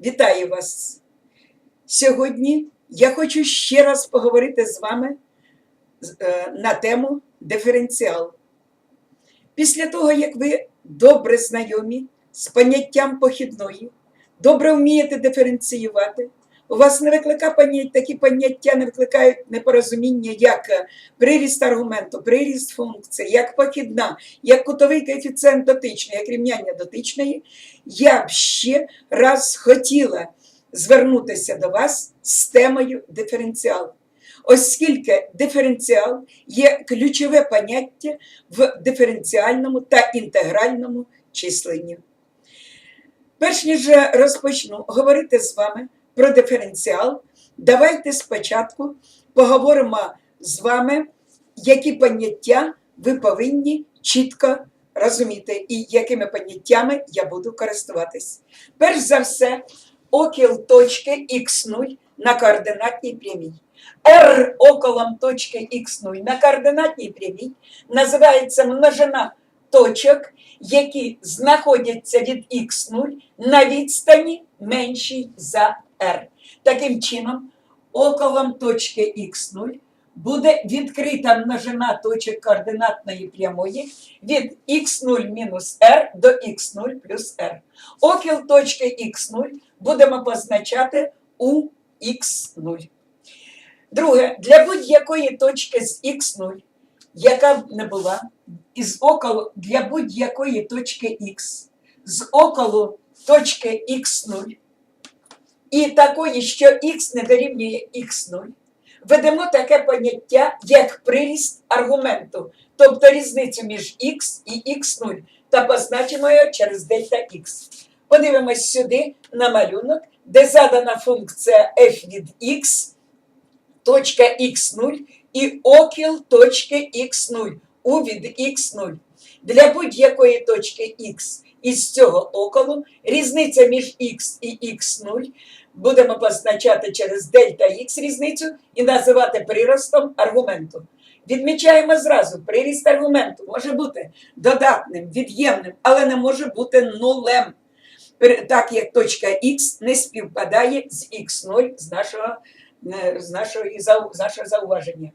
Вітаю вас! Сьогодні я хочу ще раз поговорити з вами е, на тему диференціал. Після того, як ви добре знайомі з поняттям похідної, добре вмієте диференціювати, у вас не викликає поняття, такі поняття не викликають непорозуміння, як е, приріст аргументу, приріст функції, як похідна, як кутовий коефіцієнт дотичний, як рівняння дотичної, я б ще раз хотіла звернутися до вас з темою диференціал. Оскільки диференціал є ключове поняття в диференціальному та інтегральному численні. Перш ніж розпочну говорити з вами про диференціал, давайте спочатку поговоримо з вами, які поняття ви повинні чітко розуміти і якими поняттями я буду користуватись. Перш за все, окіл точки х0 на координатній прямій. R околом точки х0 на координатній прямій називається множина точок, які знаходяться від х0 на відстані меншій за r. Таким чином, околом точки х0 буде відкрита множина точок координатної прямої від х0 мінус r до х0 плюс r. Окіл точки х0 будемо позначати у х0. Друге, для будь-якої точки з х0, яка б не була, із околу для будь-якої точки х, з околу точки х0, і такої, що х не дорівнює х0, ведемо таке поняття, як приріст аргументу, тобто різницю між х і х0, та позначимо його через дельта х. Подивимось сюди на малюнок, де задана функція f від x, точка х0 і окіл точки х0 у від х0. Для будь-якої точки х із цього околу різниця між х і х0 будемо позначати через дельта х різницю і називати приростом аргументу. Відмічаємо зразу, приріст аргументу може бути додатним, від'ємним, але не може бути нулем, так як точка х не співпадає з х0 з нашого, е, з нашого, з нашого зауваження.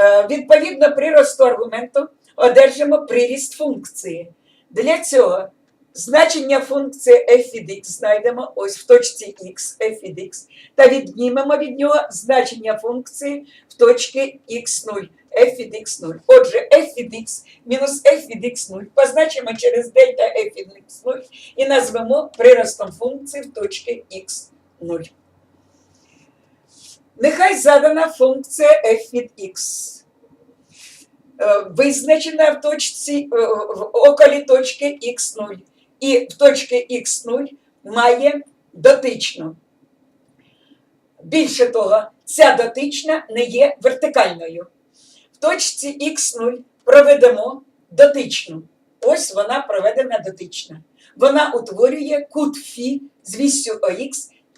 Е, Відповідно приросту аргументу одержимо приріст функції. Для цього значення функції f від x знайдемо ось в точці x f від x та віднімемо від нього значення функції в точці x0 f від x0. Отже, f від x мінус f від x0 позначимо через дельта f від x0 і назвемо приростом функції в точці x0. Нехай задана функція f від x. Е, Визначена в точці е, в околі точки x0 і в точці x0 має дотичну. Більше того, ця дотична не є вертикальною. В точці x0 проведемо дотичну. Ось вона проведена дотична. Вона утворює кут фі з вісю ОХ.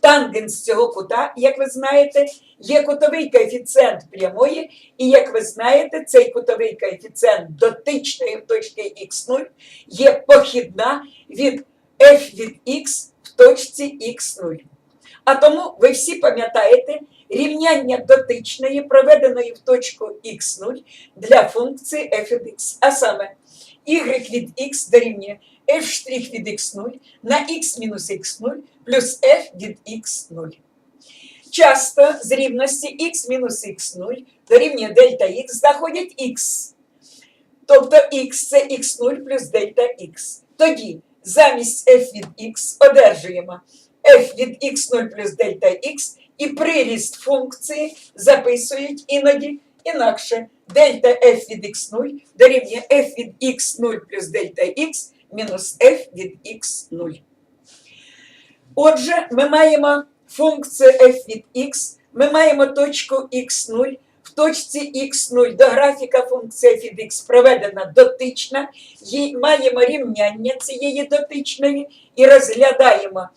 Тангенс цього кута, як ви знаєте, є кутовий коефіцієнт прямої, і як ви знаєте, цей кутовий коефіцієнт дотичної точки х0 є похідна від f від x в точці х0. А тому ви всі пам'ятаєте рівняння дотичної, проведеної в точку х0 для функції f від x. А саме y від x дорівнює f' від x0 на x мінус x0 плюс f від x0. Часто з рівності x мінус x0 дорівнює дельта x знаходять x. Тобто x це x0 плюс дельта x. Тоді замість f від x одержуємо f від x0 плюс дельта x і приріст функції записують іноді інакше. Дельта f від x0 дорівнює f від x0 плюс дельта x мінус f від x0. Отже, ми маємо функцію f від x, ми маємо точку x0. В точці x0 до графіка функції f від x проведена дотична, їй маємо рівняння цієї дотичної і розглядаємо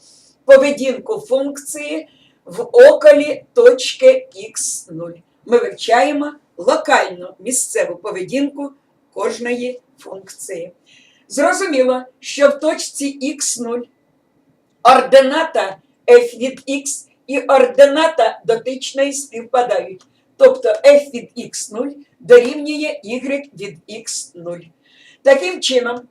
поведінку функції в околі точки x0. Ми вивчаємо локальну місцеву поведінку кожної функції. Зрозуміло, що в точці x0 ордината f від x і ордината дотичної співпадають. Тобто f від x0 дорівнює y від x0. Таким чином,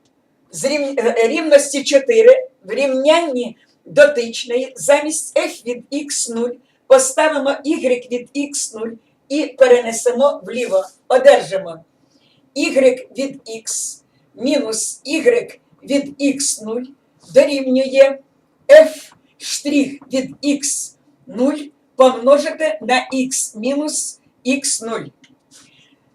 з е, рівності 4 в рівнянні дотичної замість f від x0 поставимо y від x0 і перенесемо вліво. Одержимо y від x мінус y від x0 дорівнює f від x0 помножити на x мінус x0.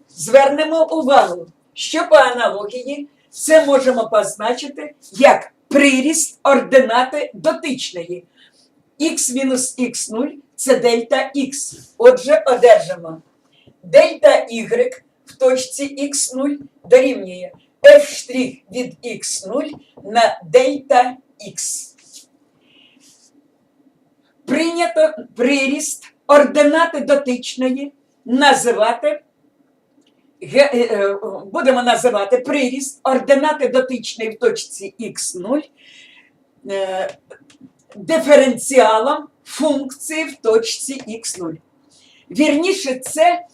Звернемо увагу, що по аналогії це можемо позначити як приріст ординати дотичної. x мінус x0 це дельта x. Отже, одержимо дельта y в точці x0 дорівнює f' від x0 на дельта x. Прийнято приріст ординати дотичної називати е, е, будемо називати приріст ординати дотичної в точці x0 е, диференціалом функції в точці x0. Вірніше, це,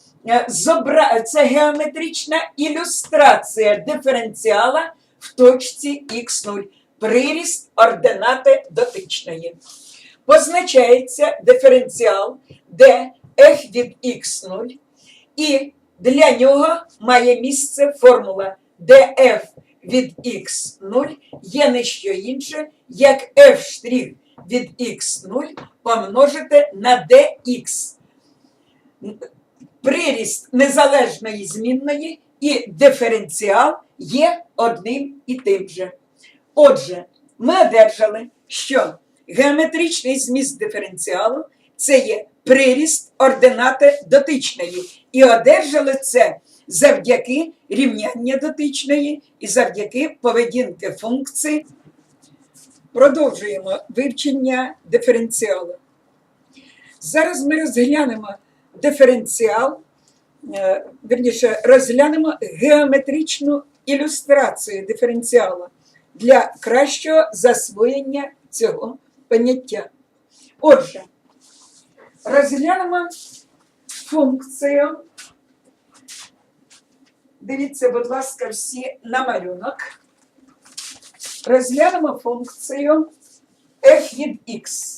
зобра... це геометрична ілюстрація диференціала в точці x0. Приріст ординати дотичної. Позначається диференціал, де f від x0, і для нього має місце формула, де f від x0 є не що інше, як f' від x0 помножити на dx. Приріст незалежної змінної і диференціал є одним і тим же. Отже, ми одержали, що геометричний зміст диференціалу це є приріст ординати дотичної. І одержали це завдяки рівняння дотичної і завдяки поведінки функції. Продовжуємо вивчення диференціалу. Зараз ми розглянемо диференціал, е, верніше, розглянемо геометричну ілюстрацію диференціалу для кращого засвоєння цього поняття. Отже, розглянемо функцію. Дивіться, будь ласка, всі на малюнок. Розглянемо функцію f від x.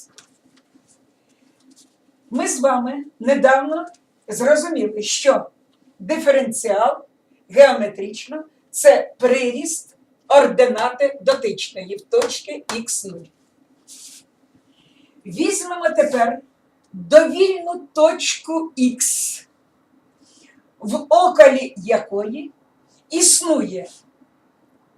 Ми з вами недавно зрозуміли, що диференціал геометрично це приріст ординати дотичної в точці x0. Візьмемо тепер довільну точку Х, в околі якої існує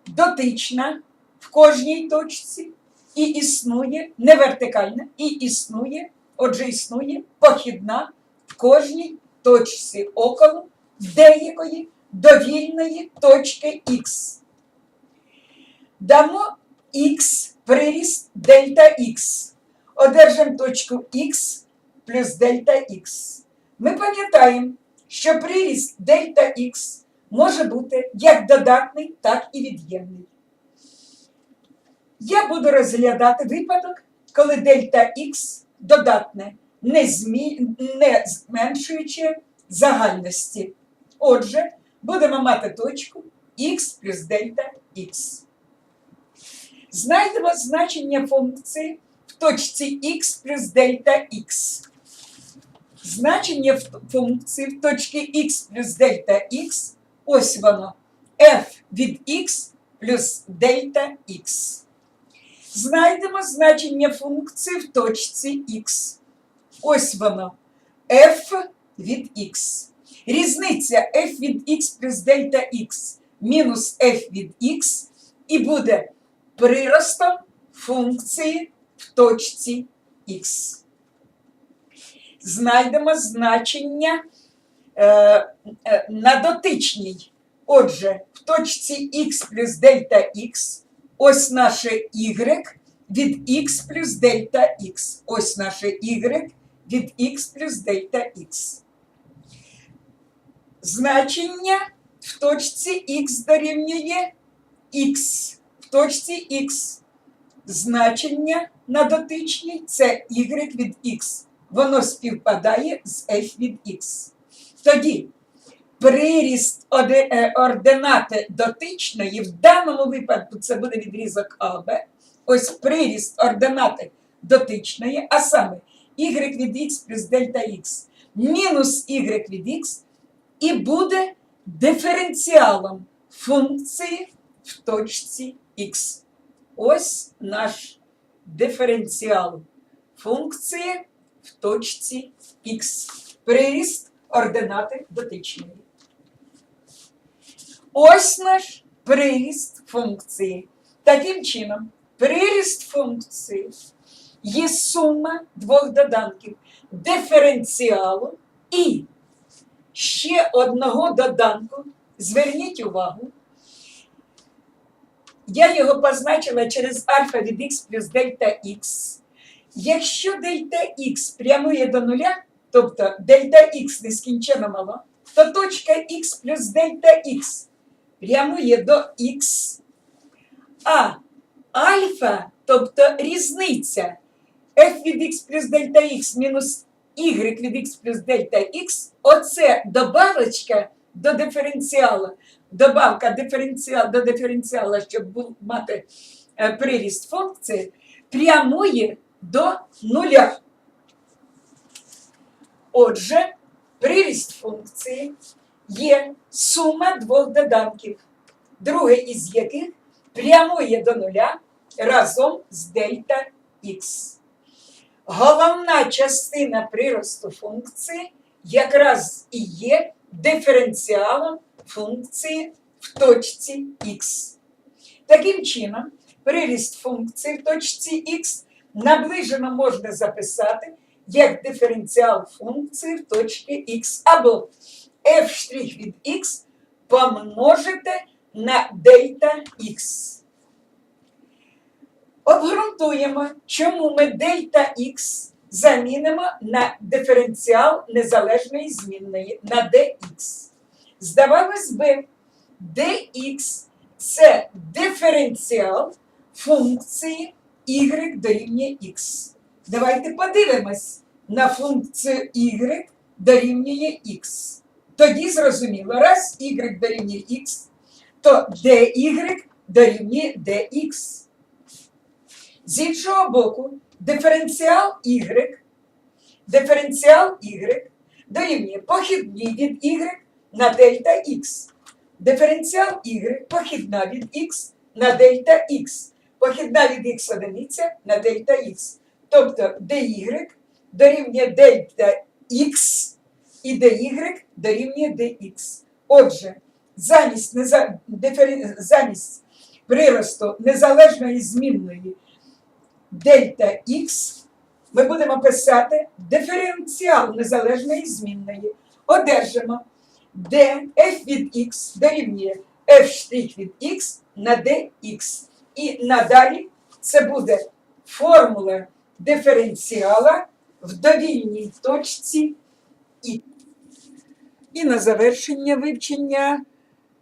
дотична в кожній точці, і існує не вертикальна, і існує, отже, існує похідна в кожній точці околу деякої довільної точки Х. Дамо Х приріст дельта Х. Одержимо точку Х плюс дельта Х. Ми пам'ятаємо, що приріст дельта Х може бути як додатний, так і від'ємний. Я буду розглядати випадок, коли дельта Х додатне, не, змі... не зменшуючи загальності. Отже, будемо мати точку Х плюс дельта Х. Знайдемо значення функції в точці х плюс дельта х. Значення функції в точці х плюс дельта х, ось воно, f від х плюс дельта х. Знайдемо значення функції в точці х. Ось воно, f від х. Різниця f від х плюс дельта х мінус f від х і буде приростом функції в точці х. Знайдемо значення е, е, на дотичній. Отже, в точці х плюс дельта х, ось наше y від х плюс дельта х. Ось наше y від х плюс дельта х. Значення в точці х дорівнює х. В точці х значення на дотичній це y від x. Воно співпадає з f від x. Тоді приріст е, ординати дотичної, в даному випадку це буде відрізок АБ. Ось приріст ординати дотичної, а саме y від x плюс дельта x мінус y від x і буде диференціалом функції в точці x. Ось наш диференціал функції в точці x. Приріст ординати дотичної. Ось наш приріст функції. Таким чином, приріст функції є сума двох доданків диференціалу і ще одного доданку. Зверніть увагу, я його позначила через альфа від х плюс дельта х. Якщо дельта х прямує до нуля, тобто дельта х нескінченно мало, то точка х плюс дельта х прямує до х. А альфа, тобто різниця f від x плюс дельта x мінус y від x плюс дельта x, оце добавочка до диференціала, добавка диференціал, до диференціала, щоб бу- мати е, приріст функції, прямує до нуля. Отже, приріст функції є сума двох доданків, другий із яких прямує до нуля разом з дельта х. Головна частина приросту функції якраз і є диференціалом функції в точці х. Таким чином, приріст функції в точці х наближено можна записати як диференціал функції в точці х або f' від х помножити на дельта х. Обґрунтуємо, чому ми дельта х замінимо на диференціал незалежної змінної на dx. Здавалось би, dx це диференціал функції y дорівнює x. Давайте подивимось на функцію y дорівнює x. Тоді зрозуміло, раз y дорівнює x, то dy дорівнює dx. З іншого боку, диференціал y, диференціал y дорівнює похідні від y на дельта x. Диференціал y похідна від x на дельта x. Похідна від x одиниця на дельта x. Тобто dy дорівнює дельта x і dy дорівнює dx. Отже, замість, неза... диферен... замість приросту незалежної змінної дельта х ми будемо писати диференціал незалежної змінної. Одержимо d f від x дорівнює f' від x на dx. І надалі це буде формула диференціала в довільній точці і. І на завершення вивчення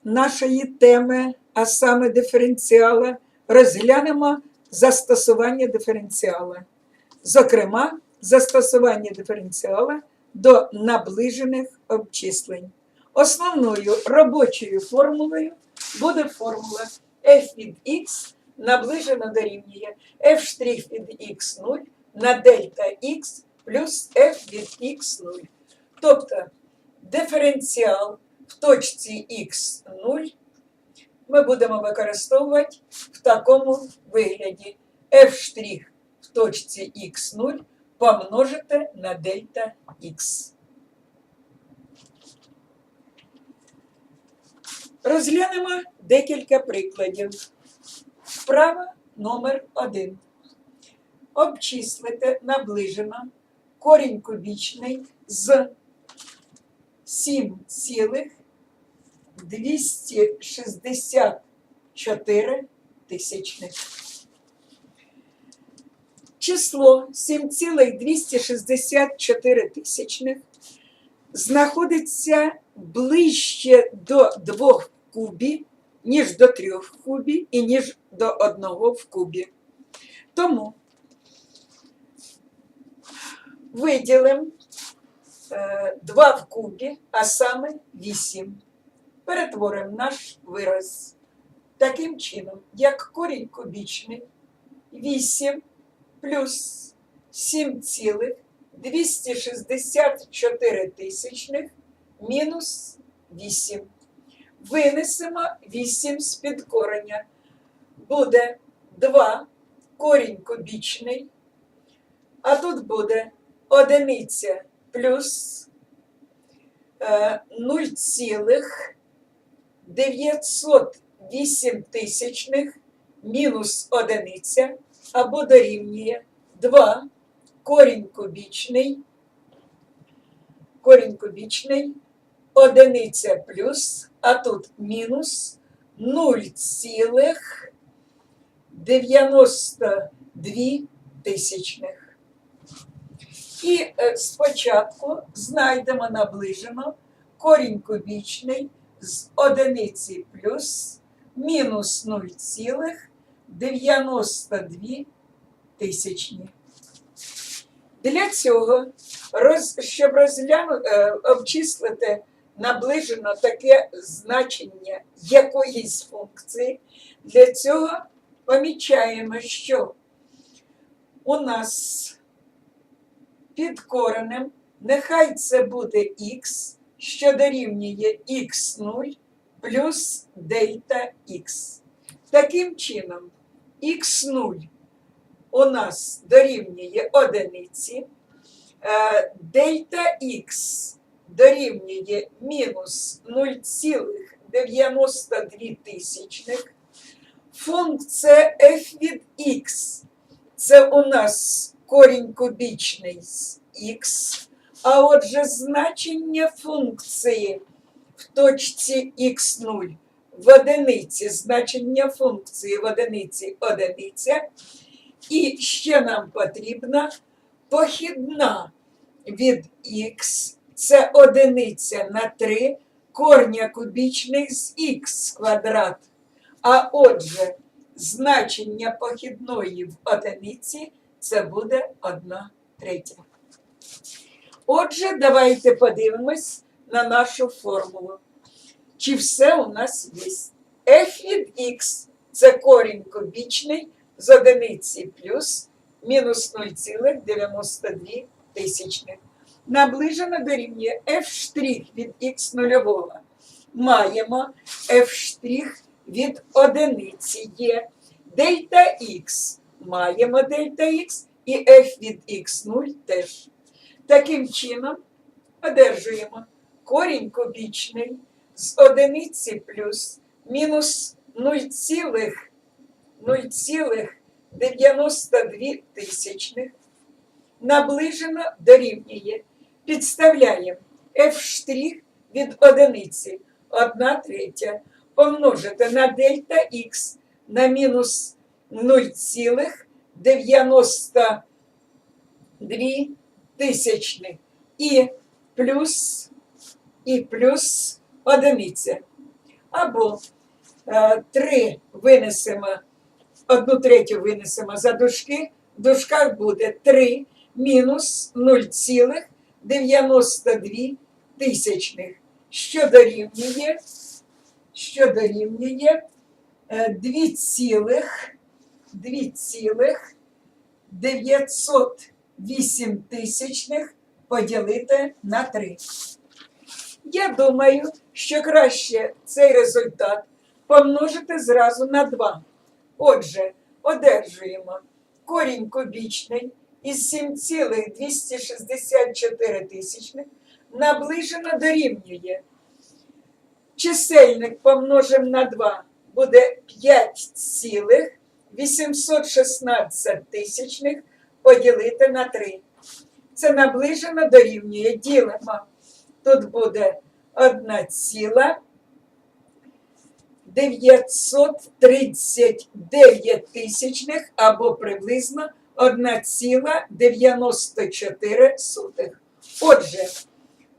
нашої теми, а саме диференціала, розглянемо застосування диференціала. Зокрема, застосування диференціала до наближених обчислень. Основною робочою формулою буде формула f від x наближено дорівнює f' від x0 на дельта x плюс f від x0. Тобто диференціал в точці x0 ми будемо використовувати в такому вигляді f' в точці x0 помножити на дельта x. Розглянемо декілька прикладів. Вправа номер 1. Обчислити наближено корінь кубічний з 7,264 тисячних. Число 7,264 тисячних знаходиться ближче до двох кубів, ніж до трьох в кубі і ніж до одного в кубі. Тому виділимо 2 в кубі, а саме 8. Перетворимо наш вираз таким чином, як корінь кубічний 8 плюс 7,264 тисячних мінус 8. Винесемо 8 з під кореня. Буде 2 корінь кубічний, а тут буде одиниця плюс е, 0,908 тисячних мінус одиниця або дорівнює 2 корінь кубічний, корінь кубічний, одиниця плюс, а тут мінус 0,92 тисячних. І е, спочатку знайдемо наближено корінь кубічний з одиниці плюс мінус 0,92 тисячні. Для цього, щоб розглянути, е, обчислити наближено таке значення якоїсь функції, для цього помічаємо, що у нас під коренем нехай це буде х, що дорівнює х0 плюс дельта х. Таким чином, х0 у нас дорівнює одиниці, е, дельта х дорівнює мінус 0,92 тисячних. Функція f від х це у нас корінь кубічний з х, а отже значення функції в точці х0 в одиниці, значення функції в одиниці одиниця. І ще нам потрібна похідна від х, це одиниця на 3 корня кубічних з х квадрат. А отже, значення похідної в одиниці це буде 1 третя. Отже, давайте подивимось на нашу формулу. Чи все у нас є? f від x це корінь кубічний з одиниці плюс мінус 0,92 тисячних. Наближено дорівнює f' від х нульового. Маємо f' від одиниці є. Дельта х маємо дельта х і f від х0 теж. Таким чином одержуємо корінь кубічний з одиниці плюс мінус 0,92 тисячних наближено дорівнює. Підставляємо f' від одиниці 1 третя помножити на дельта х на мінус 0,92 тисячних і плюс, і плюс одиниця. Або е, 3 винесемо, одну третю винесемо за дужки, в дужках буде 3 мінус 0,92 тисячних, що дорівнює, що дорівнює е, 2 цілих, 2 цілих 908 тисячних поділити на 3. Я думаю, що краще цей результат помножити зразу на 2. Отже, одержуємо корінь кубічний із 7,264 тисячних наближено дорівнює. Чисельник помножимо на 2 буде 5,816 тисячних поділити на 3. Це наближено дорівнює. Ділимо. Тут буде 1 ціла 939 тисячних або приблизно 1,94. Отже,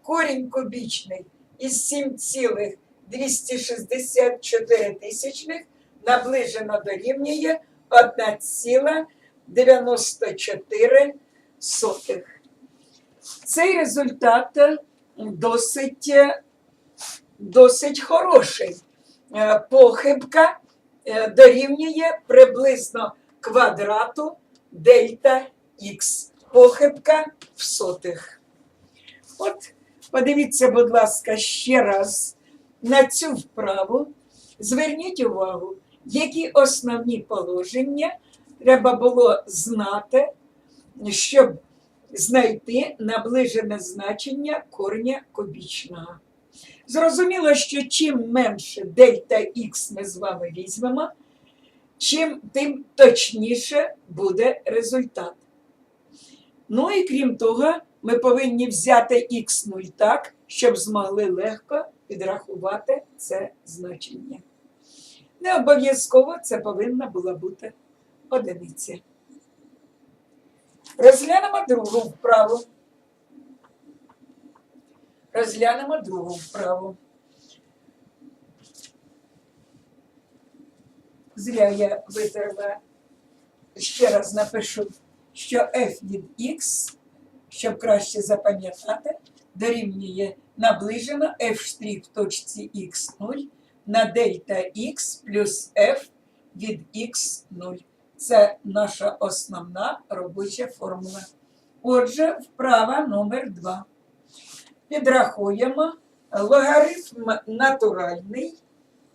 корінь кубічний із 7,264 тисячних наближено дорівнює 94 сотих. Цей результат досить, досить хороший. Е, Похибка е, дорівнює приблизно квадрату дельта х. Похибка в сотих. От, подивіться, будь ласка, ще раз на цю вправу. Зверніть увагу, які основні положення треба було знати, щоб знайти наближене значення корня кубічного. Зрозуміло, що чим менше дельта х ми з вами візьмемо, чим тим точніше буде результат. Ну і крім того, ми повинні взяти х0 так, щоб змогли легко підрахувати це значення. Не обов'язково це повинна була бути одиниця. Розглянемо другу вправу. Розглянемо другу вправу. Зря я витерла, ще раз напишу, що f від x, щоб краще запам'ятати, дорівнює наближено f' в точці x0 на дельта x плюс f від x0. Це наша основна робоча формула. Отже, вправа номер 2. Підрахуємо логарифм натуральний,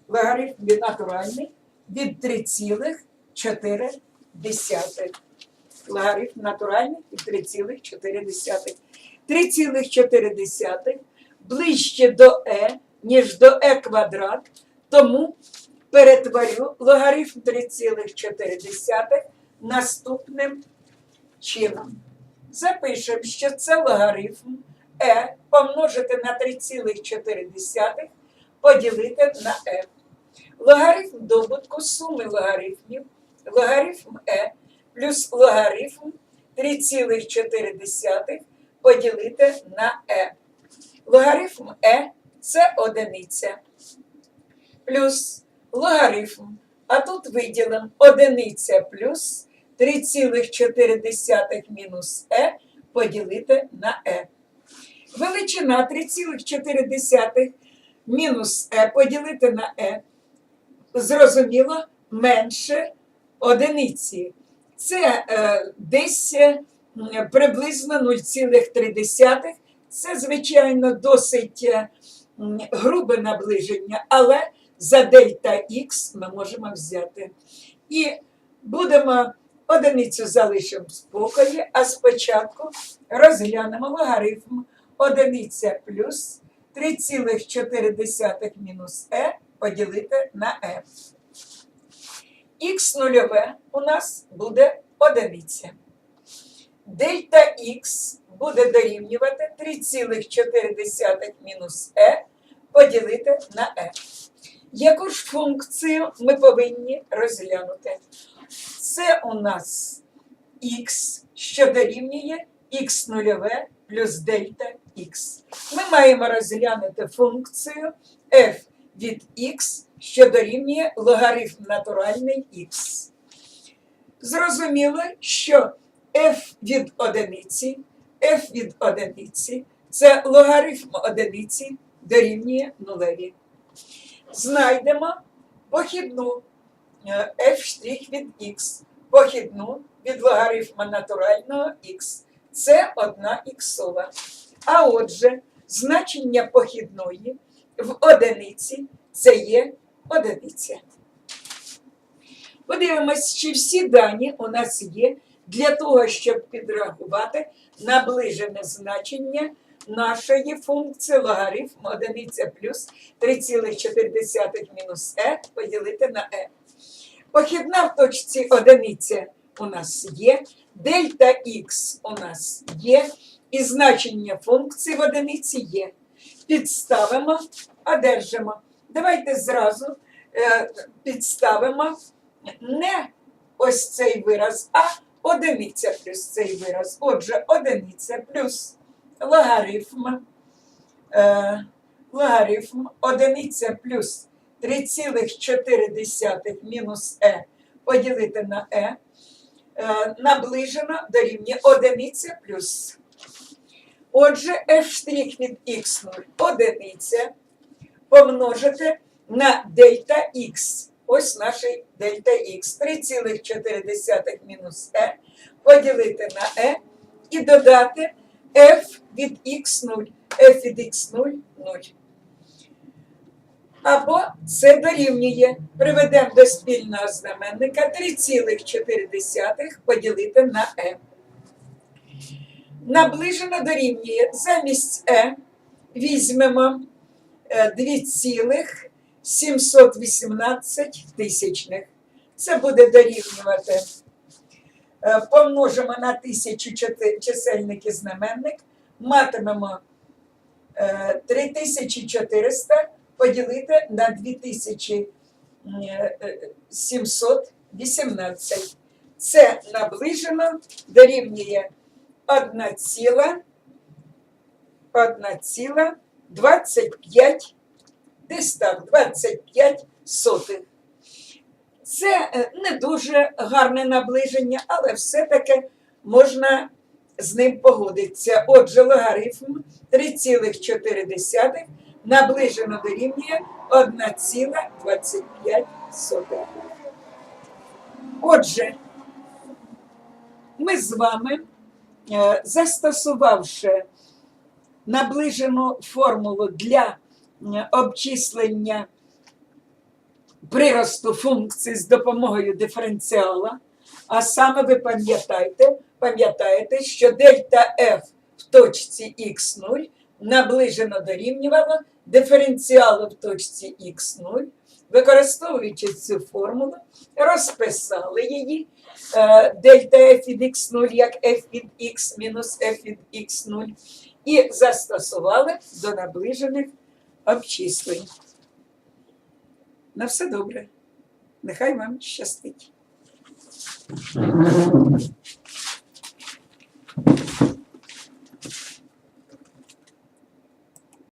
логарифм натуральний від 3,4. Логарифм натуральний від 3,4. 3,4 ближче до е, ніж до е квадрат, тому перетворю логарифм 3,4 наступним чином. Запишемо, що це логарифм е помножити на 3,4 поділити на е. Логарифм добутку суми логарифмів, логарифм е плюс логарифм 3,4 поділити на е. Логарифм е це одиниця. Плюс логарифм. А тут виділимо одиниця плюс 3,4 мінус е поділити на е. Величина 3,4 мінус е поділити на е. Зрозуміло, менше одиниці. Це е, десь е, приблизно 0,3. Це, звичайно, досить е, грубе наближення, але за дельта х ми можемо взяти. І будемо одиницю залишимо в спокої, а спочатку розглянемо логарифм одиниця плюс 3,4 мінус е поділити на е. Х нульове у нас буде одиниця. Дельта х буде дорівнювати 3,4 мінус е поділити на е. Яку ж функцію ми повинні розглянути? Це у нас х, що дорівнює х нульове плюс дельта х. Ми маємо розглянути функцію f від х, що дорівнює логарифм натуральний х. Зрозуміло, що f від одиниці, f від одиниці це логарифм одиниці дорівнює нулеві. Знайдемо похідну е, f' від х, похідну від логарифма натурального х. Це одна іксова. А отже, значення похідної в одиниці це є одиниця. Подивимось, чи всі дані у нас є для того, щоб підрахувати наближене значення нашої функції логарифм одиниця плюс 3,4 мінус е поділити на е. Похідна в точці одиниця у нас є, дельта х у нас є, і значення функції в одиниці є. Підставимо, одержимо. Давайте зразу е, підставимо не ось цей вираз, а одиниця плюс цей вираз. Отже, одиниця плюс логарифм, е, логарифм одиниця плюс 3,4 мінус е поділити на е. е, наближено дорівнює одиниця плюс. Отже, f' від x0 одиниця помножити на дельта x. Ось наш дельта x. 3,4 мінус e поділити на e і додати f від x0. f від x0 0. Або це дорівнює. Приведемо до спільного знаменника 3,4 поділити на e. Наближено дорівнює замість e візьмемо е, 2,718 тисячних. Це буде дорівнювати. е, Помножимо на тисячу чисельник і знаменник, матимемо е, 3400 поділити на 2718. Це наближено дорівнює 1 ціла, 1 ціла 25, десь так, 25 сотих. Це е, не дуже гарне наближення, але все-таки можна з ним погодитися. Отже, логарифм 3,4 наближено дорівнює 1,25. Отже, ми з вами, застосувавши наближену формулу для е, обчислення приросту функцій з допомогою диференціала, а саме ви пам'ятаєте, пам'ятаєте, що дельта f в точці х0 наближено дорівнювало диференціалу в точці х0, використовуючи цю формулу, розписали її е, дельта f від x0 як f від x мінус f від x0 і застосували до наближених обчислень. На все добре. Нехай вам щастить.